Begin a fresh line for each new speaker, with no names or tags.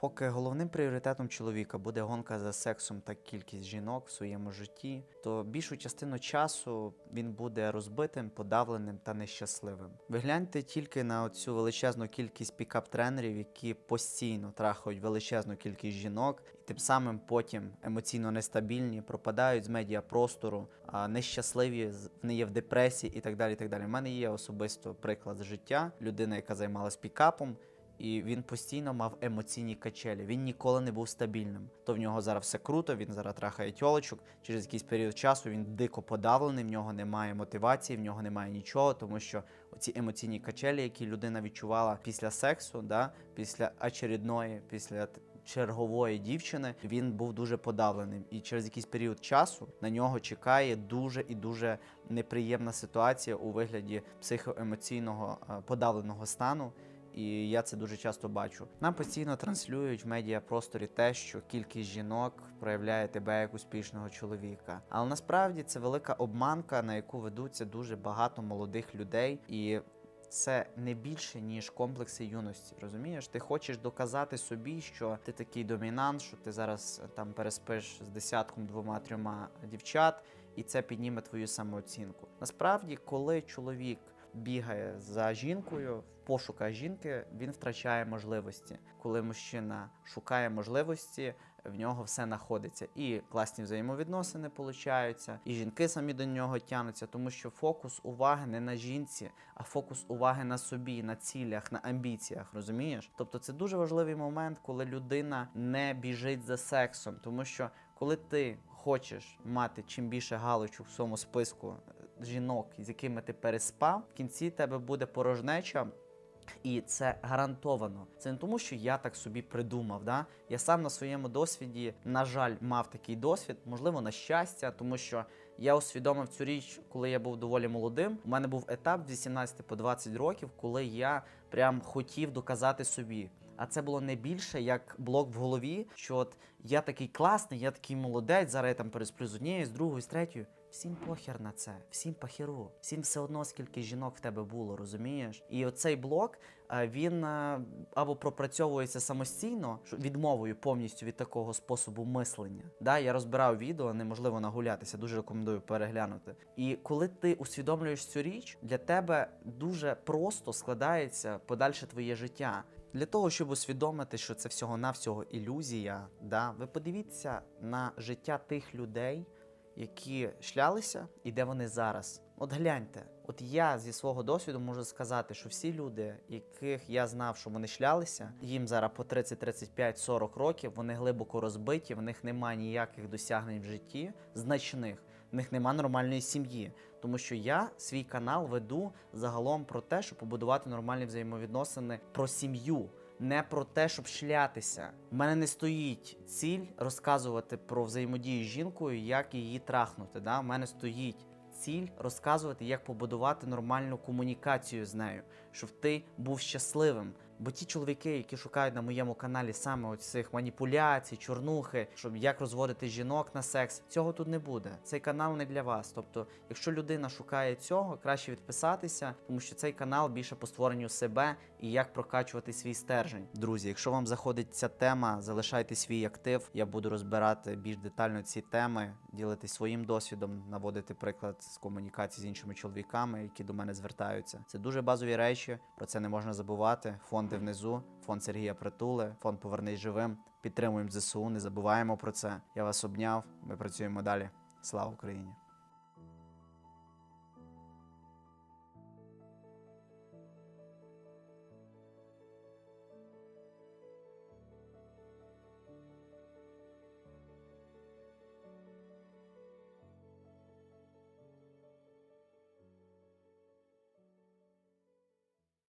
Поки головним пріоритетом чоловіка буде гонка за сексом та кількість жінок в своєму житті, то більшу частину часу він буде розбитим, подавленим та нещасливим. Ви гляньте тільки на цю величезну кількість пікап-тренерів, які постійно трахають величезну кількість жінок, і тим самим потім емоційно нестабільні, пропадають з медіапростору, нещасливі, вони є в депресії і так далі. І так далі. У мене є особисто приклад життя, людина, яка займалась пікапом. І він постійно мав емоційні качелі. Він ніколи не був стабільним. То в нього зараз все круто, він зараз трахає тьолочок. Через якийсь період часу він дико подавлений, в нього немає мотивації, в нього немає нічого, тому що оці емоційні качелі, які людина відчувала після сексу, да, після очередної, після чергової дівчини, він був дуже подавленим. І через якийсь період часу на нього чекає дуже і дуже неприємна ситуація у вигляді психоемоційного подавленого стану. І я це дуже часто бачу. Нам постійно транслюють в медіапросторі те, що кількість жінок проявляє тебе як успішного чоловіка. Але насправді це велика обманка, на яку ведуться дуже багато молодих людей, і це не більше ніж комплекси юності. Розумієш? Ти хочеш доказати собі, що ти такий домінант, що ти зараз е, там переспиш з десятком, двома, трьома дівчат, і це підніме твою самооцінку. Насправді, коли чоловік бігає за жінкою в пошуках жінки, він втрачає можливості. Коли мужчина шукає можливості, в нього все знаходиться. І класні взаємовідносини получаються, і жінки самі до нього тянуться, тому що фокус уваги не на жінці, а фокус уваги на собі, на цілях, на амбіціях. Розумієш? Тобто це дуже важливий момент, коли людина не біжить за сексом, тому що коли ти хочеш мати чим більше галочок в своєму списку жінок, з якими ти переспав, в кінці тебе буде порожнеча. І це гарантовано. Це не тому, що я так собі придумав. Да? Я сам на своєму досвіді, на жаль, мав такий досвід, можливо, на щастя, тому що я усвідомив цю річ, коли я був доволі молодим. У мене був етап з 18 по 20 років, коли я прям хотів доказати собі. А це було не більше як блок в голові, що от я такий класний, я такий молодець, зараз я там пересплю з однією, з другою, з третьою. Всім похер на це, всім похеру, всім все одно, скільки жінок в тебе було, розумієш? І оцей блок е, він е, або пропрацьовується самостійно, відмовою повністю від такого способу мислення. Да, я розбирав відео, неможливо нагулятися, дуже рекомендую переглянути. І коли ти усвідомлюєш цю річ, для тебе дуже просто складається подальше твоє життя. Для того, щоб усвідомити, що це всього-навсього ілюзія, да, ви подивіться на життя тих людей, які шлялися, і де вони зараз. От гляньте, от я зі свого досвіду можу сказати, що всі люди, яких я знав, що вони шлялися, їм зараз по 30, 35, 40 років, вони глибоко розбиті, в них немає ніяких досягнень в житті, значних. В них нема нормальної сім'ї, тому що я свій канал веду загалом про те, щоб побудувати нормальні взаємовідносини про сім'ю, не про те, щоб шлятися. У мене не стоїть ціль розказувати про взаємодію з жінкою, як її трахнути. Да? У мене стоїть ціль розказувати, як побудувати нормальну комунікацію з нею, щоб ти був щасливим. Бо ті чоловіки, які шукають на моєму каналі саме цих маніпуляцій, чорнухи, щоб як розводити жінок на секс, цього тут не буде. Цей канал не для вас. Тобто, якщо людина шукає цього, краще відписатися, тому що цей канал більше по створенню себе і як прокачувати свій стержень. Друзі, якщо вам заходить ця тема, залишайте свій актив. Я буду розбирати більш детально ці теми, ділитись своїм досвідом, наводити приклад з комунікації з іншими чоловіками, які до мене звертаються. Це дуже базові речі. Про це не можна забувати. Фонди внизу, фонд Сергія Притули, фонд Повернись живим. Підтримуємо ЗСУ, не забуваємо про це. Я вас обняв. Ми працюємо далі. Слава Україні!